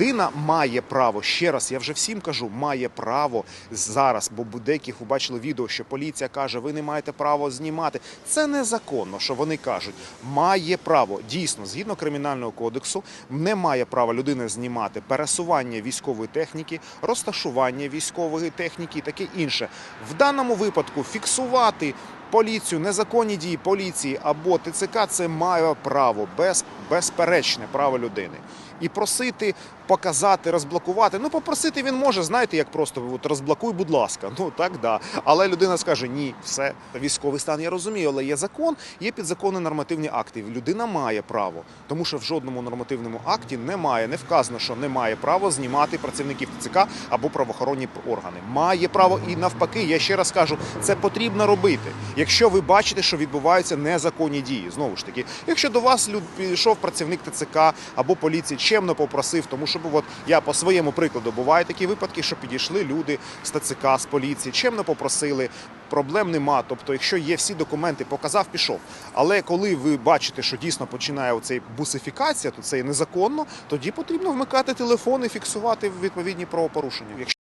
Людина має право ще раз. Я вже всім кажу, має право зараз, бо у деяких ви бачили відео, що поліція каже, ви не маєте права знімати. Це незаконно, що вони кажуть. Має право дійсно згідно кримінального кодексу, не має права людина знімати пересування військової техніки, розташування військової техніки і таке інше. В даному випадку фіксувати. Поліцію, незаконні дії поліції або ТЦК це має право, без, безперечне право людини. І просити показати, розблокувати. Ну, попросити він може, знаєте, як просто от, розблокуй, будь ласка. Ну так да. Але людина скаже: ні, все, військовий стан, я розумію, але є закон, є підзаконні нормативні акти. Людина має право, тому що в жодному нормативному акті немає, не вказано, що не має права знімати працівників ТЦК або правоохоронні органи. Має право і навпаки, я ще раз кажу, це потрібно робити. Якщо ви бачите, що відбуваються незаконні дії, знову ж таки, якщо до вас люд підійшов працівник ТЦК або поліції, чемно попросив, тому що от я по своєму прикладу бувають такі випадки, що підійшли люди з ТЦК, з поліції, чемно попросили. Проблем нема. Тобто, якщо є всі документи, показав, пішов. Але коли ви бачите, що дійсно починає оцей бусифікація, то це є незаконно, тоді потрібно вмикати телефон і фіксувати відповідні правопорушення.